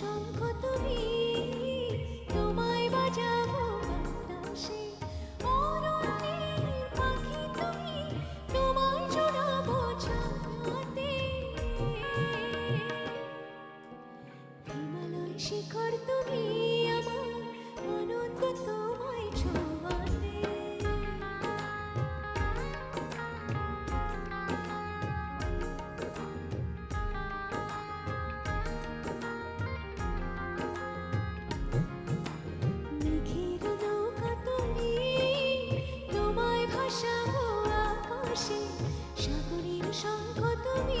শঙ্খ তুমি তোমায় বাজাবো বাতাসে। অরণ্যের পাখি তুমি তোমায় ছাতে। হিমালয় শিখর তুমি ভাসাবো সাগরের শঙ্খ তুমি